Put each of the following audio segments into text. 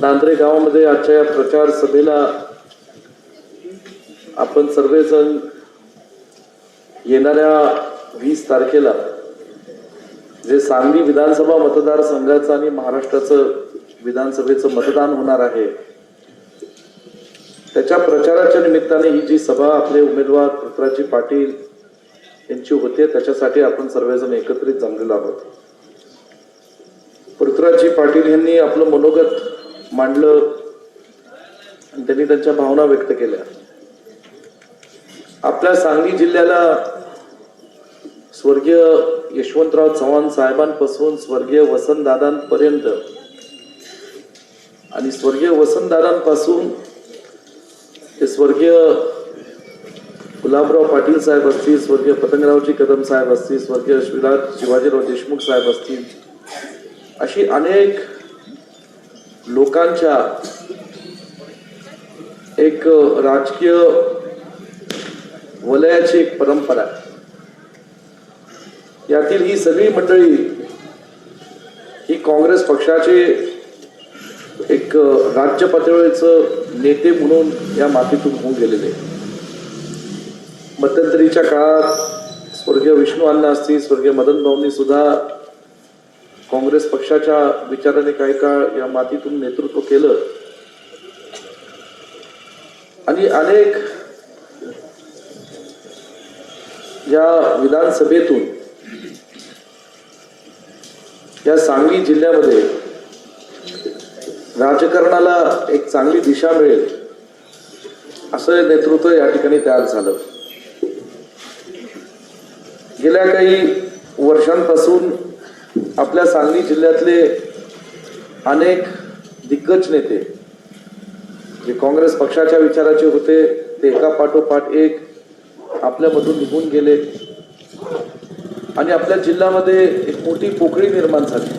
नांद्रे गावामध्ये आजच्या या प्रचार सभेला आपण सर्वजण येणाऱ्या वीस तारखेला जे सांगली विधानसभा मतदारसंघाचं आणि महाराष्ट्राचं विधानसभेचं मतदान होणार आहे त्याच्या प्रचाराच्या निमित्ताने ही जी सभा आपले उमेदवार पृथ्वीराजी पाटील यांची होते त्याच्यासाठी आपण सर्वजण एकत्रित जमलेलो आहोत. पृथ्वीराजी पाटील यांनी आपलं मनोगत मांडलं आणि त्यांनी त्यांच्या भावना व्यक्त केल्या. आपल्या सांगली जिल्ह्याला स्वर्गीय यशवंतराव चव्हाण साहेबांपासून स्वर्गीय वसंतदादांपर्यंत आणि स्वर्गीय वसंतदादांपासून ते स्वर्गीय गुलाबराव पाटील साहेब असतील स्वर्गीय पतंगरावजी कदम साहेब असतील स्वर्गीय श्रीराज शिवाजीराव देशमुख साहेब असतील अशी अनेक लोकांच्या एक राजकीय वलयाची एक परंपरा यातील ही सगळी मंडळी ही काँग्रेस पक्षाचे एक राज्य पातळीचं नेते म्हणून या मातीतून होऊन गेलेले मध्यंतरीच्या काळात स्वर्गीय विष्णू अण्णा असतील स्वर्गीय मदन भाऊंनी सुद्धा काँग्रेस पक्षाच्या विचाराने काही काळ या मातीतून नेतृत्व केलं. आणि अनेक या विधानसभेतून या सांगली जिल्ह्यामध्ये राजकारणाला एक चांगली दिशा मिळेल असं नेतृत्व या ठिकाणी तयार झालं. गेल्या काही वर्षांपासून आपल्या सांगली जिल्ह्यातले अनेक दिग्गज नेते जे काँग्रेस पक्षाच्या विचाराचे होते ते एका पाठोपाठ एक आपल्यामधून निघून गेले. आणि आपल्या जिल्ह्यामध्ये एक मोठी पोकळी निर्माण झाली.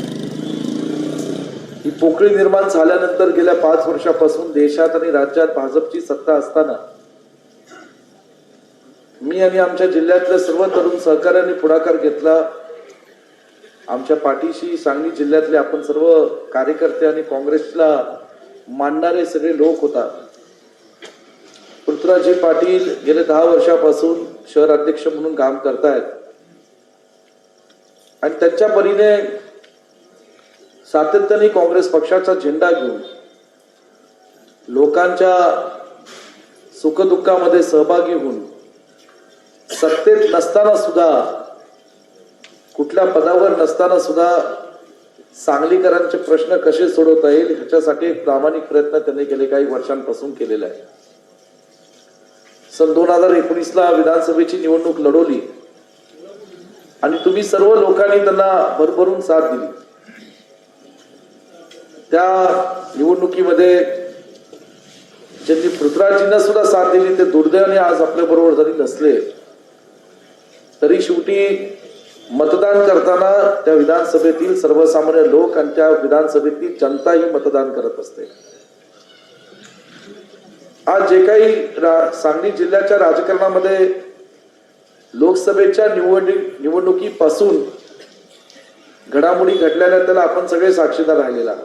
ही पोकळी निर्माण झाल्यानंतर गेल्या पाच वर्षापासून देशात आणि राज्यात भाजपची सत्ता असताना मी आणि आमच्या जिल्ह्यातल्या सर्व तरुण सहकार्याने पुढाकार घेतला. आमच्या पाठीशी सांगली जिल्ह्यातले आपण सर्व कार्यकर्ते आणि काँग्रेसला मानणारे सगळे लोक होता. पृथ्वीराजे पाटील गेले दहा वर्षापासून शहर अध्यक्ष म्हणून काम करतायत. आणि त्यांच्या परीने सातत्याने काँग्रेस पक्षाचा झेंडा घेऊन लोकांच्या सुखदुःखामध्ये सहभागी होऊन सत्तेत नसताना सुद्धा कुठल्या पदावर नसताना सुद्धा सांगलीकरांचे प्रश्न कसे सोडवता येईल ह्याच्यासाठी एक प्रामाणिक प्रयत्न त्यांनी गेले काही वर्षांपासून केलेला आहे. सन दोन हजार एकोणीसला विधानसभेची निवडणूक लढवली आणि तुम्ही सर्व लोकांनी त्यांना भरभरून साथ दिली. त्या निवडणुकीमध्ये ज्यांनी पृथ्वीराजींना सुद्धा साथ दिली ते दुर्दैवाने आज आपल्या बरोबर जरी नसले तरी शेवटी मतदान करताना त्या विधानसभेतील सर्वसामान्य लोक आणि त्या विधानसभेतील जनता ही मतदान करत असते. आज जे काही रा- सांगली जिल्ह्याच्या राजकारणामध्ये लोकसभेच्या निवडणूक निवडणुकीपासून घडामोडी घडलेल्या त्याला आपण सगळे साक्षीदार राहिलेला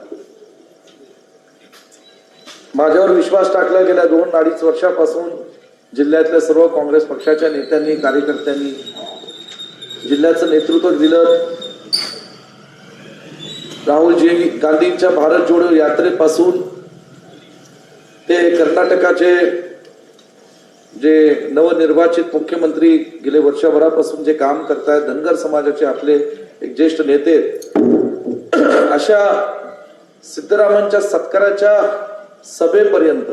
माझ्यावर विश्वास टाकला गेल्या दोन अडीच वर्षापासून जिल्ह्यातल्या सर्व काँग्रेस पक्षाच्या नेत्यांनी कार्यकर्त्यांनी जिल्ह्याचं नेतृत्व दिलं. राहुलजी गांधींच्या भारत जोडो यात्रेपासून ते कर्नाटकाचे जे नवनिर्वाचित मुख्यमंत्री गेले वर्षभरापासून जे काम करतायत धनगर समाजाचे आपले एक ज्येष्ठ नेते अशा सिद्धरामांच्या सत्काराच्या सभेपर्यंत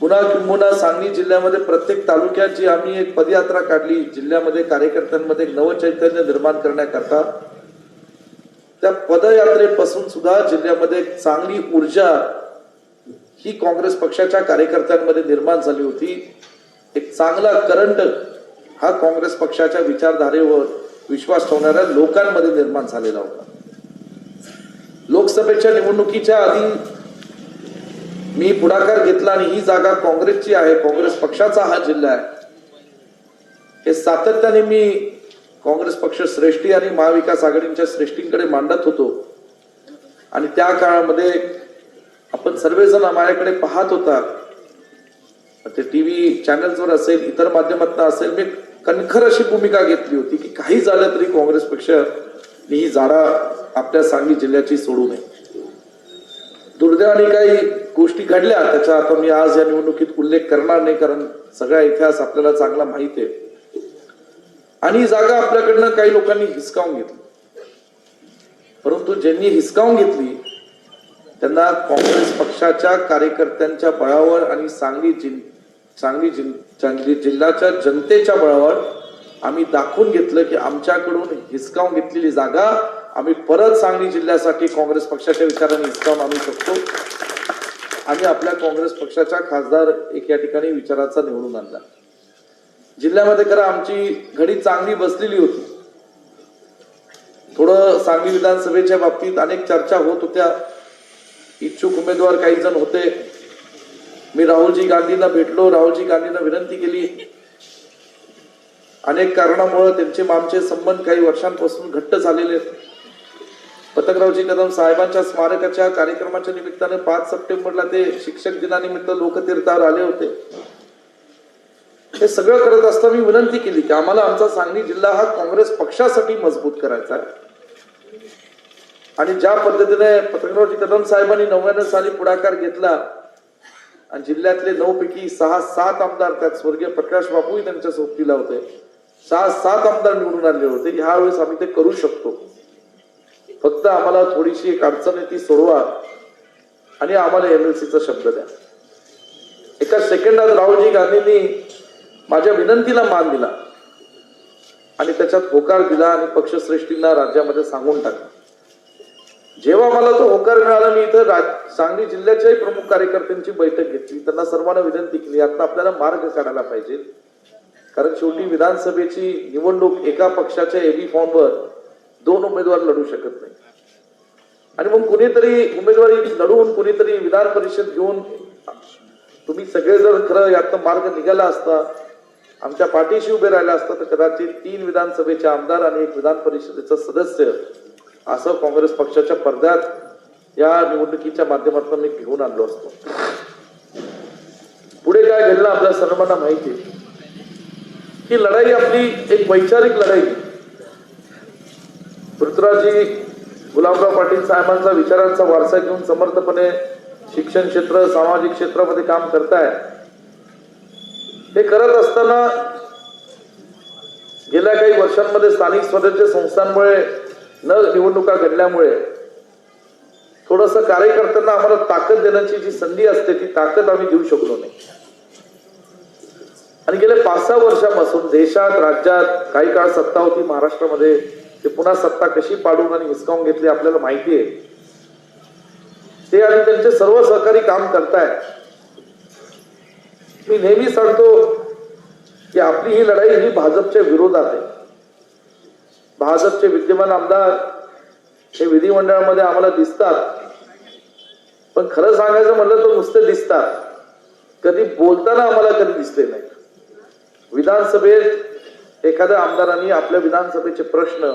पुन्हा किंबुना सांगली जिल्ह्यामध्ये प्रत्येक तालुक्यात जी आम्ही एक पदयात्रा काढली. जिल्ह्यामध्ये कार्यकर्त्यांमध्ये एक नवचैतन्य निर्माण करण्याकरता. त्या पदयात्रेपासून सुद्धा जिल्ह्यामध्ये चांगली ऊर्जा ही काँग्रेस पक्षाच्या कार्यकर्त्यांमध्ये निर्माण झाली होती. एक चांगला करंट हा काँग्रेस पक्षाच्या विचारधारेवर विश्वास ठेवणाऱ्या लोकांमध्ये निर्माण झालेला होता. लोकसभेच्या निवडणुकीच्या आधी मी पुढाकार घेतला आणि ही जागा काँग्रेसची आहे काँग्रेस पक्षाचा हा जिल्हा आहे. हे सातत्याने मी काँग्रेस पक्ष श्रेष्ठी आणि महाविकास आघाडीच्या श्रेष्ठींकडे मांडत होतो. आणि त्या काळामध्ये आपण सर्वजण माझ्याकडे पाहत होता. ते टी व्ही चॅनल्सवर असेल इतर माध्यमातून असेल मी कणखर अशी भूमिका घेतली होती की काही झालं तरी काँग्रेस पक्ष ही जाडा आपल्या सांगली जिल्ह्याची सोडू नये. दुर्दैवाने काही गोष्टी घडल्या त्याचा आता मी आज या निवडणुकीत उल्लेख करणार नाही कारण सगळा इतिहास आपल्याला चांगला माहीत आहे. आणि जागा आपल्याकडनं काही लोकांनी हिसकावून घेतली. परंतु ज्यांनी हिसकावून घेतली त्यांना काँग्रेस पक्षाच्या कार्यकर्त्यांच्या बळावर आणि सांगली जिल सांगली जिल सांगली जिल्ह्याच्या जनतेच्या बळावर आम्ही दाखवून घेतलं की आमच्याकडून हिसकावून घेतलेली जागा आम्ही परत सांगली जिल्ह्यासाठी काँग्रेस पक्षाच्या विचाराने हिसकावून आणू शकतो. आम्ही आपल्या काँग्रेस पक्षाच्या खासदार एक या ठिकाणी विचाराचा निवडून आणला. जिल्ह्यामध्ये खरं आमची घडी चांगली बसलेली होती. थोडं सांगली विधानसभेच्या बाबतीत अनेक चर्चा होत होत्या. इच्छुक उमेदवार काही जण होते. मी राहुलजी गांधींना भेटलो. राहुलजी गांधींना विनंती केली. अनेक कारणामुळे त्यांचे मामचे संबंध काही वर्षांपासून घट्ट झालेले आहेत. पतंगरावजी कदम साहेबांच्या स्मारकाच्या कार्यक्रमाच्या निमित्ताने पाच सप्टेंबरला ते शिक्षक दिनानिमित्त लोकतीर्थावर आले होते. हे सगळं करत असताना मी विनंती केली की आम्हाला आमचा सांगली जिल्हा हा काँग्रेस पक्षासाठी मजबूत करायचा आहे. आणि ज्या पद्धतीने पतंगरावजी कदम साहेबांनी नव्याण्णव साली पुढाकार घेतला आणि जिल्ह्यातले नऊ पैकी सहा सात आमदार त्यात स्वर्गीय प्रकाश बापूही त्यांच्या सोबतीला होते. सहा सात आमदार निवडून आले होते. ह्या वेळेस आम्ही ते करू शकतो. फक्त आम्हाला थोडीशी एक अडचण आहे ती सोडवा आणि आम्हाला एम एल सीचा शब्द द्या. एका सेकंदात राहुलजी गांधींनी माझ्या विनंतीला मान दिला आणि त्याच्यात होकार दिला आणि पक्षश्रेष्ठींना राज्यामध्ये सांगून टाकलं. जेव्हा मला तो होकार मिळाला मी इथं राज- सांगली जिल्ह्याच्याही प्रमुख कार्यकर्त्यांची बैठक घेतली. त्यांना सर्वांना विनंती केली आता आपल्याला मार्ग काढायला पाहिजे. कारण शेवटी विधानसभेची निवडणूक एका पक्षाच्या एबी फॉर्मवर दोन उमेदवार लढू शकत नाही. आणि मग कुणीतरी उमेदवारी लढवून कुणीतरी विधान परिषद घेऊन तुम्ही सगळे जर खरं यातनं मार्ग निघाला असता आमच्या पाठीशी उभे राहिला असता तर कदाचित तीन विधानसभेचे आमदार आणि एक विधान परिषदेचं सदस्य असं काँग्रेस पक्षाच्या पडद्यात या निवडणुकीच्या माध्यमातून मी घेऊन आणलो असतो. पुढे काय घडलं आपल्या सर्वांना माहिती आहे. ही लढाई आपली एक वैचारिक लढाई पृथ्वीराजी गुलाबराव पाटील साहेबांचा विचारांचा वारसा घेऊन समर्थपणे शिक्षण क्षेत्र सामाजिक क्षेत्रामध्ये काम करताय. हे करत असताना गेल्या काही वर्षांमध्ये स्थानिक स्वराज्य संस्थांमुळे न निवडणुका घडल्यामुळे थोडस कार्यकर्त्यांना आम्हाला ताकद देण्याची जी संधी असते ती ताकद आम्ही देऊ शकलो नाही. आणि गेल्या पाच सहा वर्षापासून देशात राज्यात काही काळ सत्ता होती महाराष्ट्रामध्ये. ते पुन्हा सत्ता कशी पाडून आणि हिसकावून घेतली आपल्याला माहिती आहे. ते आणि त्यांचे सर्व सहकारी काम करतायत. मी नेहमी सांगतो की आपली ही लढाई ही भाजपच्या विरोधात आहे. भाजपचे विद्यमान आमदार हे विधिमंडळामध्ये आम्हाला दिसतात. पण खरं सांगायचं म्हणलं तर नुसते दिसतात. कधी बोलताना आम्हाला कधी दिसले नाही विधानसभेत एखाद्या आमदारांनी आपल्या विधानसभेचे प्रश्न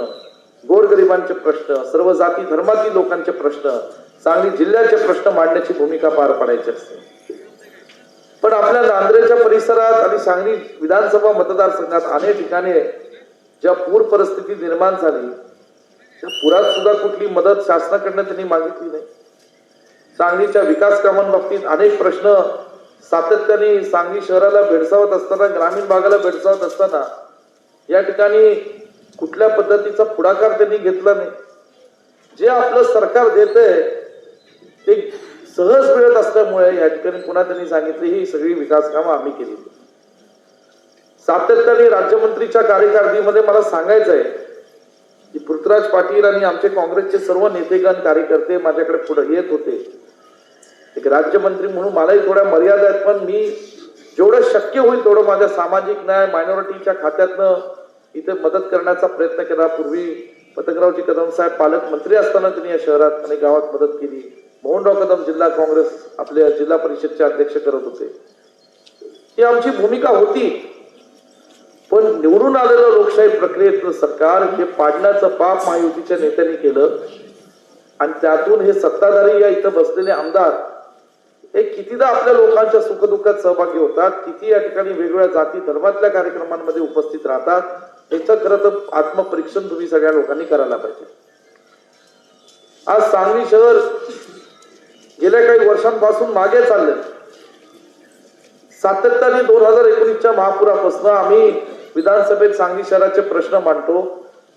गोरगरिबांचे प्रश्न सर्व जाती धर्मातील लोकांचे प्रश्न सांगली जिल्ह्याचे प्रश्न मांडण्याची भूमिका पार पाडायची असते. पण आपल्या नांद्रेच्या परिसरात आणि सांगली विधानसभा मतदारसंघात अनेक ठिकाणी ज्या पूर परिस्थिती निर्माण झाली त्या पुरात सुद्धा कुठली मदत शासनाकडनं त्यांनी मागितली नाही. सांगलीच्या विकास कामांबाबतीत अनेक प्रश्न सातत्याने सांगली शहराला भेडसावत असताना ग्रामीण भागाला भेडसावत असताना या ठिकाणी कुठल्या पद्धतीचा पुढाकार त्यांनी घेतला नाही. जे आपलं सरकार देतंय ते सहज मिळत असल्यामुळे या ठिकाणी पुन्हा त्यांनी सांगितले ही सगळी विकास कामं आम्ही केली. सातत्याने राज्यमंत्रीच्या कार्यकारिणीमध्ये मला सांगायचं आहे की पृथ्वीराज पाटील आणि आमचे काँग्रेसचे सर्व नेतेगण कार्यकर्ते माझ्याकडे पुढे येत होते. एक राज्यमंत्री म्हणून मलाही थोड्या मर्यादा आहेत पण मी जेवढं शक्य होईल तेवढं माझ्या सामाजिक न्याय मायनॉरिटीच्या खात्यातनं इथे मदत करण्याचा प्रयत्न केला. पूर्वी पतंगरावजी कदम साहेब पालकमंत्री असताना त्यांनी या शहरात आणि गावात मदत केली. मोहनराव कदम जिल्हा काँग्रेस आपल्या जिल्हा परिषदचे अध्यक्ष करत होते. ही आमची भूमिका होती. पण निवडून आलेलं लोकशाही प्रक्रियेतलं सरकार हे पाडण्याचं पाप महायुतीच्या नेत्यांनी केलं. आणि त्यातून हे सत्ताधारी या इथं बसलेले आमदार हे कितीदा आपल्या लोकांच्या सुखदुःखात सहभागी होतात किती या ठिकाणी वेगवेगळ्या जाती धर्मातल्या कार्यक्रमांमध्ये उपस्थित राहतात याचं खरं तर आत्मपरीक्षण तुम्ही सगळ्या लोकांनी करायला पाहिजे. आज सांगली शहर गेल्या काही वर्षांपासून मागे चाललंय. सातत्याने दोन हजार एकोणीसच्या महापुरापासून आम्ही विधानसभेत सांगली शहराचे प्रश्न मांडतो.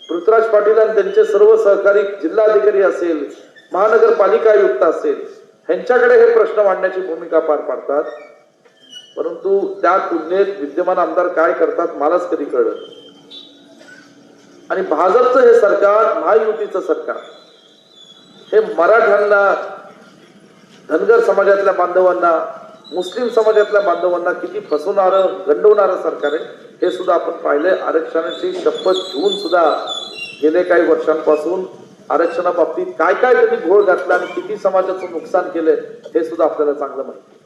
पृथ्वीराज पाटील आणि त्यांचे सर्व सहकारी जिल्हाधिकारी असेल महानगरपालिका आयुक्त असेल यांच्याकडे हे प्रश्न मांडण्याची भूमिका पार पाडतात. परंतु त्या तुलनेत विद्यमान आमदार काय करतात मलाच कधी कळलं आणि भाजपचं हे सरकार महायुतीचं सरकार हे मराठ्यांना धनगर समाजातल्या बांधवांना मुस्लिम समाजातल्या बांधवांना किती फसवणारं गंडवणारं सरकार आहे हे सुद्धा आपण पाहिलंय. आरक्षणाची शपथ घेऊन सुद्धा गेले काही वर्षांपासून आरक्षणाबाबतीत काय काय त्यांनी घोळ घातला आणि किती समाजाचं नुकसान केलंय हे सुद्धा आपल्याला चांगलं माहिती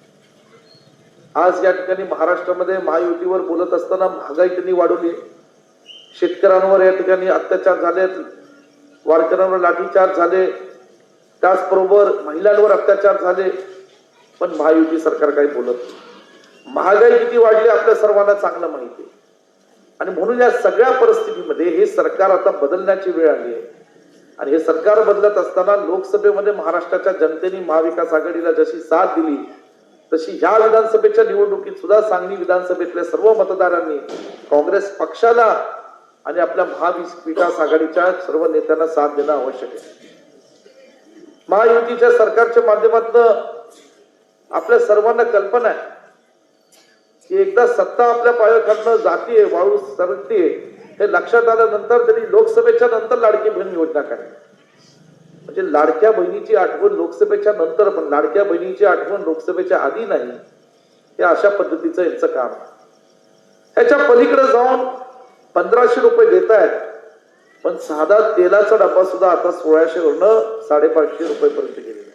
आज या ठिकाणी महाराष्ट्रामध्ये महायुतीवर बोलत असताना महागाई त्यांनी वाढवली शेतकऱ्यांवर या ठिकाणी अत्याचार झालेत वारकऱ्यांवर लाठीचार्ज झाले त्याचबरोबर महिलांवर अत्याचार झाले पण महायुती सरकार काही बोलत नाही. महागाई किती वाढली आपल्या सर्वांना चांगलं माहिती आहे. आणि म्हणून या सगळ्या परिस्थितीमध्ये हे सरकार आता बदलण्याची वेळ आली आहे. आणि हे सरकार बदलत असताना लोकसभेमध्ये महाराष्ट्राच्या जनतेने महाविकास आघाडीला जशी साथ दिली तशी ह्या विधानसभेच्या निवडणुकीत सुद्धा सांगली विधानसभेतल्या सर्व मतदारांनी काँग्रेस पक्षाला आणि आपल्या महाविकास आघाडीच्या सर्व नेत्यांना साथ देणं आवश्यक आहे. महायुतीच्या सरकारच्या माध्यमातून आपल्या सर्वांना कल्पना आहे की एकदा सत्ता आपल्या पायाखालनं जातीये वाळू सरकते हे लक्षात आल्यानंतर त्यांनी लोकसभेच्या नंतर लाडकी बहीण योजना काढली. म्हणजे लाडक्या बहिणीची आठवण लोकसभेच्या नंतर पण लाडक्या बहिणीची आठवण लोकसभेच्या आधी नाही हे अशा पद्धतीचं यांचं काम ह्याच्या पलीकडे जाऊन पंधराशे रुपये देत आहेत पण साधा तेलाचा डब्बा सुद्धा आता सोळाशे वरनं साडेपाचशे रुपये पर्यंत गेलेला आहे.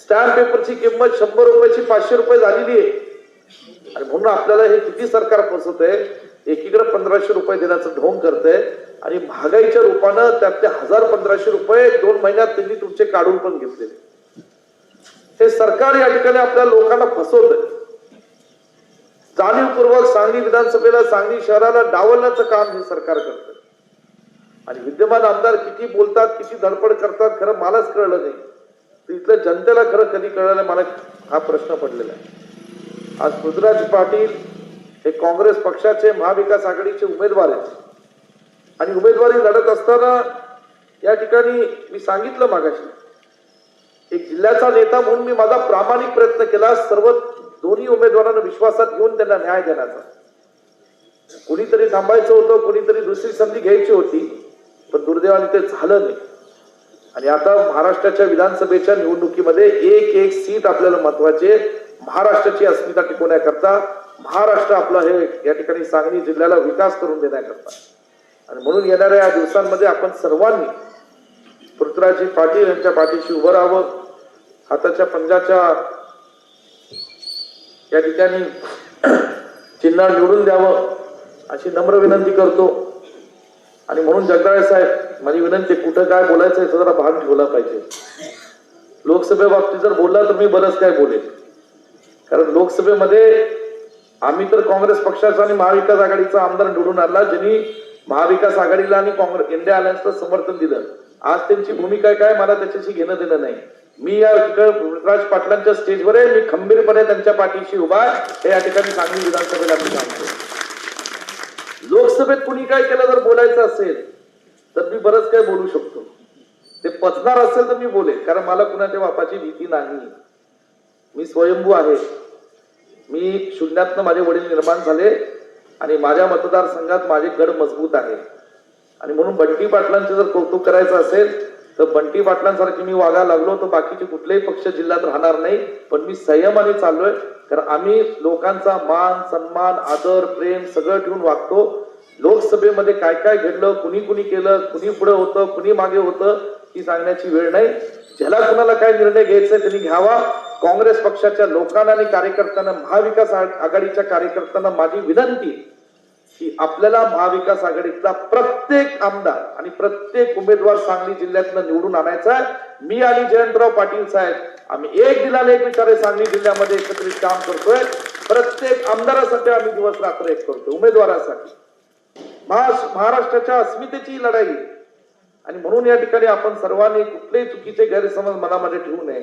स्टॅम्प पेपरची किंमत शंभर रुपयाची पाचशे रुपये झालेली आहे. आणि म्हणून आपल्याला हे किती सरकार फसवत आहे एकीकडे पंधराशे रुपये देण्याचं ढोंग करतंय आणि महागाईच्या रूपानं त्यातले हजार पंधराशे रुपये दोन महिन्यात त्यांनी तुमचे काढून पण घेतलेले हे सरकार या ठिकाणी आपल्या लोकांना फसवत जाणीवपूर्वक सांगली विधानसभेला सांगली शहराला डावलण्याचं काम हे सरकार करतं आणि विद्यमान आमदार किती बोलतात किती धडपड करतात खरं मलाच कळलं नाही. तर इथल्या जनतेला खरं कधी कळलं मला हा प्रश्न पडलेला आहे. आज पृथ्वीराज पाटील हे काँग्रेस पक्षाचे महाविकास आघाडीचे उमेदवार आहेत. आणि उमेदवारी लढत असताना या ठिकाणी मी सांगितलं मागाशी एक जिल्ह्याचा नेता म्हणून मी माझा प्रामाणिक प्रयत्न केला सर्व दोन्ही उमेदवारांना विश्वासात घेऊन त्यांना न्याय देण्याचा. कुणीतरी थांबायचं होतं कुणीतरी दुसरी संधी घ्यायची होती पण दुर्दैवाने ते झालं नाही. आणि आता महाराष्ट्राच्या विधानसभेच्या निवडणुकीमध्ये एक एक सीट आपल्याला महत्वाची महाराष्ट्राची अस्मिता टिकवण्याकरता महाराष्ट्र आपला हे या ठिकाणी सांगली जिल्ह्याला विकास करून देण्याकरता. आणि म्हणून येणाऱ्या या दिवसांमध्ये आपण सर्वांनी पृथ्वीराजी पाटील यांच्या पाठीशी उभं राहावं हाताच्या पंजाच्या या ठिकाणी चिन्ह निवडून द्यावं अशी नम्र विनंती करतो. आणि म्हणून जगदाळे साहेब माझी विनंती कुठं काय बोलायचं याचा जरा भाग ठेवला पाहिजे. लोकसभेबाबतीत जर बोलला तर मी बरंच काय बोलेन. कारण लोकसभेमध्ये आम्ही तर काँग्रेस पक्षाचा आणि महाविकास आघाडीचा आमदार निवडून आणला ज्यांनी महाविकास आघाडीला आणि काँग्रेस इंडिया अलायन्सला समर्थन दिलं. आज त्यांची भूमिका काय मला त्याच्याशी घेणं देणं नाही. मी या पृथ्वीराज पाटलांच्या स्टेजवर आहे मी खंबीरपणे त्यांच्या पाठीशी उभा हे या ठिकाणी सांगली विधानसभेला मी सांगतो. लोकसभेत कुणी काय केलं जर बोलायचं असेल तर मी बरंच काय बोलू शकतो. ते पचणार असेल तर मी बोले कारण मला कुणाच्या बापाची भीती नाही. मी स्वयंभू आहे. मी शून्यातनं माझे वडील निर्माण झाले आणि माझ्या मतदारसंघात माझे गड मजबूत आहे. आणि म्हणून बंटी पाटलांचे जर कौतुक करायचं असेल तर बंटी पाटलांसारखी मी वागायला लागलो तर बाकीचे कुठलेही पक्ष जिल्ह्यात राहणार नाही. पण मी संयमाने चाललोय कारण आम्ही लोकांचा मान सन्मान आदर प्रेम सगळं ठेवून वागतो. लोकसभेमध्ये काय काय घडलं कुणी कुणी केलं कुणी पुढे होतं कुणी मागे होतं ही सांगण्याची वेळ नाही. ज्याला कुणाला काय निर्णय घ्यायचा त्यांनी घ्यावा. काँग्रेस पक्षाच्या लोकांना आणि कार्यकर्त्यांना महाविकास आघाडीच्या कार्यकर्त्यांना माझी विनंती की आपल्याला महाविकास आघाडीतला प्रत्येक आमदार आणि प्रत्येक उमेदवार सांगली जिल्ह्यातनं निवडून आणायचा आहे. मी आणि जयंतराव पाटील साहेब आम्ही एक दिलाने एक विचारे सांगली जिल्ह्यामध्ये एकत्रित काम करतोय. प्रत्येक आमदारासाठी आम्ही दिवस रात्र एक करतोय उमेदवारासाठी. महाराष्ट्राच्या अस्मितेची लढाई आणि म्हणून या ठिकाणी आपण सर्वांनी कुठलेही चुकीचे गैरसमज मनामध्ये ठेवू नये.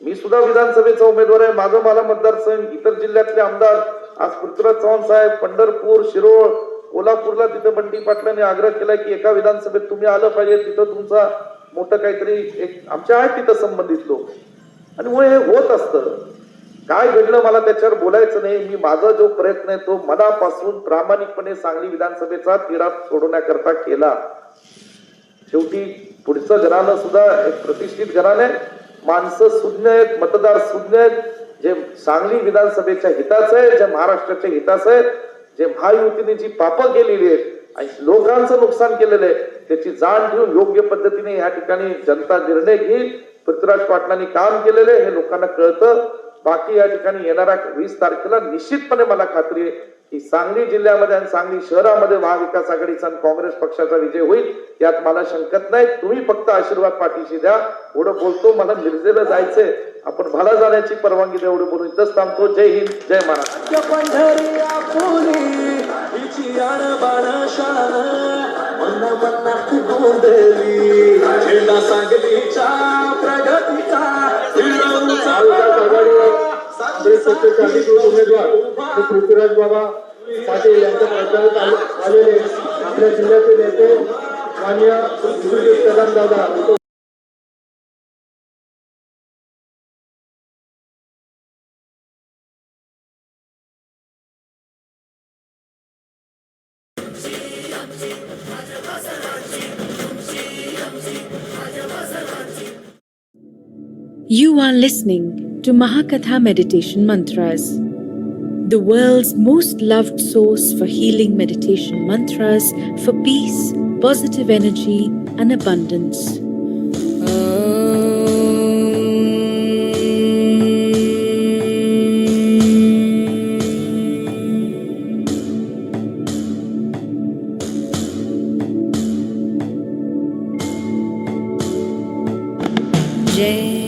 मी सुद्धा विधानसभेचा उमेदवार आहे. माझं मला मतदारसंघ इतर जिल्ह्यातले आमदार आज पृथ्वीराज चव्हाण साहेब पंढरपूर शिरोळ कोल्हापूरला तिथं बंटी पाटलांनी आग्रह केला की एका विधानसभेत तुम्ही आलं पाहिजे तिथं तुमचा मोठं काहीतरी एक आमच्या आहेत तिथं संबंधित लोक. आणि मुळे हे होत असतं. काय घडलं मला त्याच्यावर बोलायचं नाही. मी माझा जो प्रयत्न आहे तो मनापासून प्रामाणिकपणे सांगली विधानसभेचा तिढा सोडवण्याकरता केला. शेवटी पुढचं घराणं सुद्धा एक प्रतिष्ठित घराणं आहे. माणसं सुज्ञ आहेत मतदार सुज्ञ आहेत. जे सांगली विधानसभेच्या हिताचं आहे जे महाराष्ट्राच्या हिताचं आहे जे महायुतीने जी पापं केलेली आहेत आणि लोकांचं नुकसान केलेलं आहे त्याची जाण ठेवून योग्य पद्धतीने या ठिकाणी जनता निर्णय घेईल. पृथ्वीराज पाटलांनी काम केलेलं आहे हे लोकांना कळतं. बाकी या ठिकाणी येणाऱ्या वीस तारखेला निश्चितपणे मला खात्री आहे की सांगली जिल्ह्यामध्ये आणि सांगली शहरामध्ये महाविकास आघाडीचा आणि काँग्रेस पक्षाचा विजय होईल यात मला शंकत नाही. तुम्ही फक्त आशीर्वाद पाठीशी द्या. एवढं बोलतो मला मिरजेला जायचंय. आपण भाला जाण्याची परवानगी द्या एवढं बोलून इथंच थांबतो. जय हिंद जय महाराष्ट्र. सत्य पंढरी आपुली हिची आणबाण शान मन मनात गोंधली झेंडा सांगलीच्या प्रगतीचा महाविकास आघाडी काँग्रेस पक्षाचे अधिकृत उमेदवार श्री पृथ्वीराज बाबा पाटील यांच्या प्रचारात आले- आलेले आपल्या जिल्ह्याचे नेते मान्य विश्वजित कदम दादा You are listening to Mahakatha Meditation Mantras, the world's most loved source for healing meditation mantras for peace, positive energy, and abundance. Jai